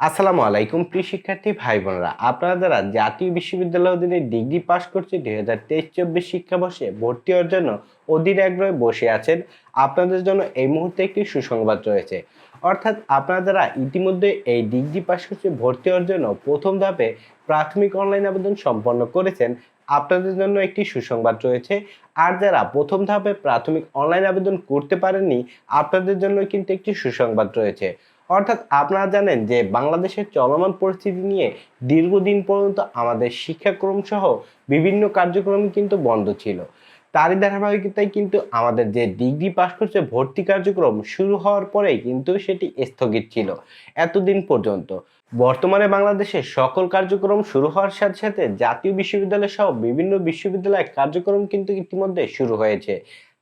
আসসালামু আলাইকুম, প্রিয় শিক্ষার্থী ভাই বোনেরা। আপনারা যারা জাতীয় বিশ্ববিদ্যালয় অধীনে ডিগ্রি পাস করছে দুই হাজার তেইশ চব্বিশ শিক্ষাবর্ষে ভর্তি হওয়ার জন্য অধীর আগ্রহে বসে আছেন, আপনাদের জন্য এই মুহূর্তে একটি সুসংবাদ রয়েছে। অর্থাৎ আপনারা যারা ইতিমধ্যে এই ডিগ্রি পাস করছে ভর্তি হওয়ার জন্য প্রথম ধাপে প্রাথমিক অনলাইন আবেদন সম্পন্ন করেছেন, আপনাদের জন্য একটি সুসংবাদ রয়েছে। আর যারা প্রথম ধাপে প্রাথমিক অনলাইন আবেদন করতে পারেননি, আপনাদের জন্য কিন্তু একটি সুসংবাদ রয়েছে। অর্থাৎ আপনারা জানেন যে বাংলাদেশের চলমান পরিস্থিতি নিয়ে দীর্ঘদিন পর্যন্ত আমাদের শিক্ষাক্রম সহ বিভিন্ন কার্যক্রম কিন্তু বন্ধ ছিল। তারই ধারাবাহিকতায় কিন্তু আমাদের যে ডিগ্রি পাস করছে, ভর্তি কার্যক্রম শুরু হওয়ার পরেই কিন্তু সেটি স্থগিত ছিল এতদিন পর্যন্ত। বর্তমানে বাংলাদেশের সকল কার্যক্রম শুরু হওয়ার সাথে সাথে জাতীয় বিশ্ববিদ্যালয় সহ বিভিন্ন বিশ্ববিদ্যালয়ের কার্যক্রম কিন্তু ইতিমধ্যে শুরু হয়েছে।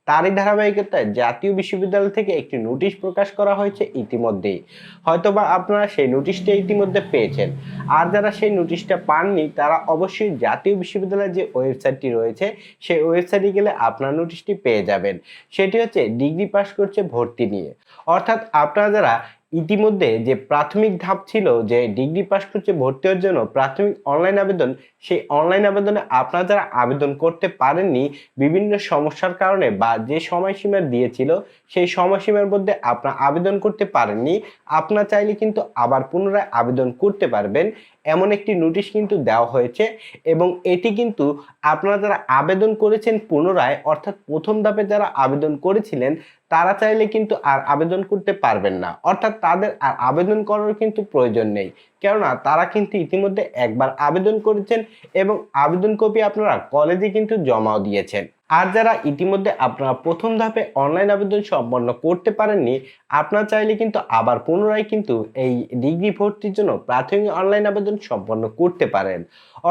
তারই ধারাবাহিকতায় জাতীয় বিশ্ববিদ্যালয় থেকে একটি নোটিশ প্রকাশ করা হয়েছে ইতিমধ্যেই। হয়তোবা আপনারা সেই নোটিশটা ইতিমধ্যে পেয়েছেন। আর যারা সেই নোটিশটা পাননি, তারা অবশ্যই জাতীয় বিশ্ববিদ্যালয়ের যে ওয়েবসাইটটি রয়েছে, সেই ওয়েবসাইটে গেলে আপনার নোটিশটি পেয়ে যাবেন। সেটি হচ্ছে ডিগ্রি পাস করছে ভর্তি নিয়ে। অর্থাৎ আপনারা যারা ইতিমধ্যে যে প্রাথমিক ধাপ ছিল যে ডিগ্রি পাস করছে ভর্তি হওয়ার জন্য প্রাথমিক অনলাইন আবেদন, সেই অনলাইন আবেদনে আপনারা যারা আবেদন করতে পারেননি, বিভিন্ন সমস্যার কারণে বা যে সময়সীমা দিয়েছিল সেই সময়সীমার মধ্যে আপনারা আবেদন করতে পারেননি, আপনারা চাইলে কিন্তু আবার পুনরায় আবেদন করতে পারবেন। এমন একটি নোটিশ কিন্তু দেওয়া হয়েছে এবং এটি কিন্তু আপনারা যারা আবেদন করেছেন পুনরায়, অর্থাৎ প্রথম ধাপে যারা আবেদন করেছিলেন, তারা চাইলে কিন্তু আর আবেদন করতে পারবেন না। অর্থাৎ তাদের আর আবেদন করার কিন্তু প্রয়োজন নেই। কেননা তারা কিন্তু ইতিমধ্যে একবার আবেদন করেছেন এবং আবেদন কপি আপনারা কলেজে কিন্তু জমাও দিয়েছেন। আর যারা ইতিমধ্যে আপনারা প্রথম ধাপে অনলাইন আবেদন সম্পন্ন করতে পারেননি, আপনারা চাইলে কিন্তু আবার পুনরায় কিন্তু এই ডিগ্রি ভর্তির জন্য প্রাথমিক অনলাইন আবেদন সম্পন্ন করতে পারেন।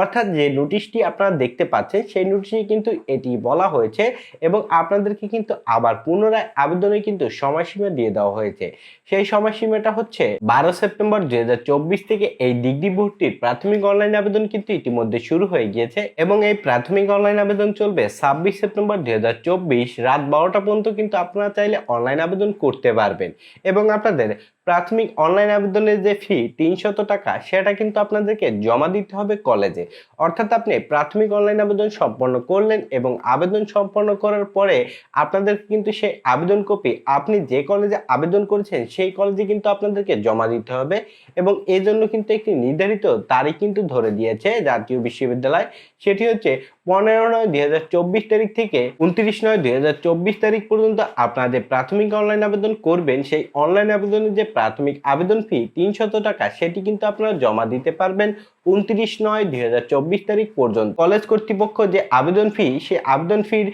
অর্থাৎ যে নোটিশটি আপনারা দেখতে পাচ্ছেন, সেই নোটিশে কিন্তু এটি বলা হয়েছে এবং আপনাদেরকে কিন্তু আবার পুনরায় আবেদনে কিন্তু সময়সীমা দিয়ে দেওয়া হয়েছে। সেই সময়সীমাটা হচ্ছে বারো সেপ্টেম্বর দুই হাজার চব্বিশ থেকে এই ডিগ্রি ভর্তির প্রাথমিক অনলাইন আবেদন কিন্তু ইতিমধ্যে শুরু হয়ে গিয়েছে এবং এই প্রাথমিক অনলাইন আবেদন চলবে ছাব্বিশ সেপ্টেম্বর দুই হাজার চব্বিশ রাত বারোটা পর্যন্ত কিন্তু আপনারা চাইলে অনলাইন আবেদন করতে পারবেন। এবং আপনাদের প্রাথমিক অনলাইন আবেদনের যে ফি তিনশত টাকা, সেটা কিন্তু আপনাদেরকে জমা দিতে হবে কলেজে। অর্থাৎ আপনি প্রাথমিক অনলাইন আবেদন সম্পন্ন করলেন এবং আবেদন সম্পন্ন করার পরে আপনাদের কিন্তু সেই আবেদন কপি আপনি যে কলেজে আবেদন করেছেন, সেই কলেজে কিন্তু আপনাদেরকে জমা দিতে হবে এবং এই জন্য কিন্তু একটি নির্ধারিত তারিখ কিন্তু ধরে দিয়েছে জাতীয় বিশ্ববিদ্যালয়। সেটি হচ্ছে পনেরো নয় দুই তারিখ থেকে উনত্রিশ নয় দুই তারিখ পর্যন্ত আপনাদের প্রাথমিক অনলাইন আবেদন করবেন, সেই অনলাইন আবেদনের যে প্রাথমিক আবেদন ফি তিনশত টাকা, সেটি কিন্তু আপনারা জমা দিতে পারবেন উনত্রিশ নয় দুই তারিখ পর্যন্ত। কলেজ কর্তৃপক্ষ যে আবেদন ফি, সেই আবেদন ফির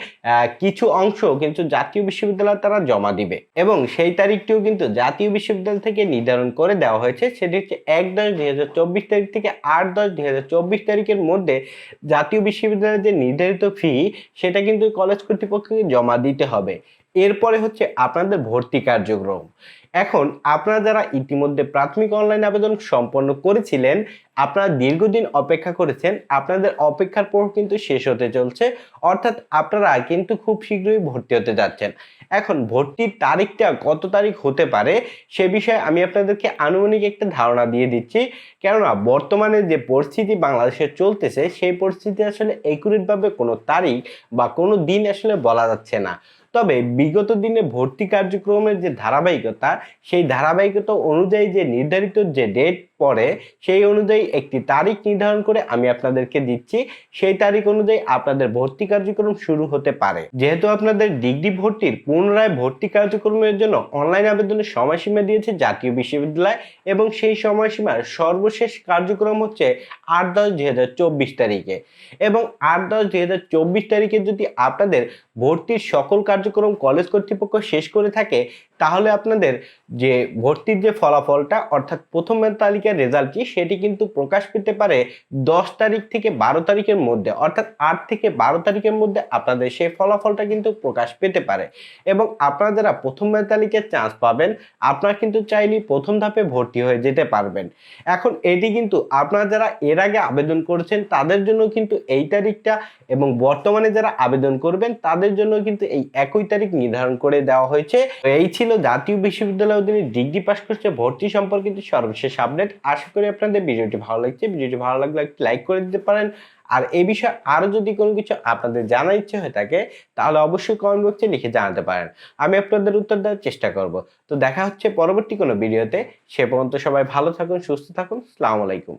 কিছু অংশ কিন্তু জাতীয় বিশ্ববিদ্যালয় তারা জমা দিবে। এবং সেই তারিখটিও কিন্তু জাতীয় বিশ্ববিদ্যালয় থেকে নির্ধারণ করে দেওয়া হয়েছে। সেটি হচ্ছে এক দশ দুই হাজার চব্বিশ তারিখ থেকে আট দশ দুই হাজার চব্বিশ তারিখের মধ্যে জাতীয় বিশ্ববিদ্যালয়ের যে নির্ধারিত ফি সেটা কিন্তু কলেজ কর্তৃপক্ষকে জমা দিতে হবে। এরপরে হচ্ছে আপনাদের ভর্তি কার্যক্রম। এখন আপনারা যারা ইতিমধ্যে প্রাথমিক অনলাইন আবেদন সম্পন্ন করেছিলেন, আপনারা দীর্ঘদিন অপেক্ষা করেছেন, আপনাদের অপেক্ষার পর কিন্তু শেষ হতে চলছে, অর্থাৎ আপনারা কিন্তু খুব শীঘ্রই ভর্তি হতে যাচ্ছেন। এখন ভর্তির তারিখটা কত তারিখ হতে পারে, সে বিষয়ে আমি আপনাদেরকে আনুমানিক একটা ধারণা দিয়ে দিচ্ছি। কেননা বর্তমানে যে পরিস্থিতি বাংলাদেশে চলতেছে, সেই পরিস্থিতি আসলে একুরেটভাবে কোনো তারিখ বা কোনো দিন আসলে বলা যাচ্ছে না। তবে বিগত দিনে ভর্তি কার্যক্রমের যে ধারাবাহিকতা সেই ধারাবাহিকতা অনুযায়ী যে নির্ধারিত যে ডেট পরে সেই অনুযায়ী একটি তারিখ নির্ধারণ করে আমি আপনাদেরকে দিচ্ছি। সেই তারিখ অনুযায়ী আপনাদের ভর্তি কার্যক্রম শুরু হতে পারে। যেহেতু আপনাদের ডিগ্রি ভর্তির পুনরায় ভর্তি কার্যক্রমের জন্য অনলাইন আবেদনের সময়সীমা দিয়েছে জাতীয় বিশ্ববিদ্যালয় এবং সেই সময়সীমার সর্বশেষ কার্যক্রম হচ্ছে আট দশ দুই হাজার চব্বিশ তারিখে। এবং আট দশ দুই হাজার চব্বিশ তারিখে যদি আপনাদের ভর্তির সকল কার্যক্রম কলেজ কর্তৃপক্ষ শেষ করে থাকে তাহলে আপনাদের যে ভর্তির যে ফলাফলটা, অর্থাৎ প্রথম তালিকার রেজাল্টটি সেটি কিন্তু প্রকাশ পেতে পারে দশ তারিখ থেকে বারো তারিখের মধ্যে, অর্থাৎ আট থেকে বারো তারিখের মধ্যে আপনাদের সেই ফলাফলটা কিন্তু প্রকাশ পেতে পারে। এবং আপনারা যারা প্রথম তালিকায় চান্স পাবেন, আপনারা কিন্তু চাইলেই প্রথম ধাপে ভর্তি হয়ে যেতে পারবেন। এখন এটি কিন্তু আপনারা যারা এর আগে আবেদন করেছেন, তাদের জন্য কিন্তু এই তারিখটা এবং বর্তমানে যারা আবেদন করবেন, তাদের জন্য কিন্তু এই একই তারিখ নির্ধারণ করে দেওয়া হয়েছে। এই ছিল জাতীয় বিশ্ববিদ্যালয় অধীনে ডিগ্রি পাশ করছে, ভর্তি সম্পর্কিত সর্বশেষ আপডেট আশা করি আপনাদের ভিডিওটি ভালো লাগছে। ভিডিওটি ভালো লাগলে একটি লাইক করে দিতে পারেন। আর এই বিষয়ে আরও যদি কোনো কিছু আপনাদের জানার ইচ্ছে হয়ে থাকে, তাহলে অবশ্যই কমেন্ট বক্সে লিখে জানাতে পারেন। আমি আপনাদের উত্তর দেওয়ার চেষ্টা করব। তো দেখা হচ্ছে পরবর্তী কোনো ভিডিওতে সে পর্যন্ত সবাই ভালো থাকুন, সুস্থ থাকুন। আলাইকুম।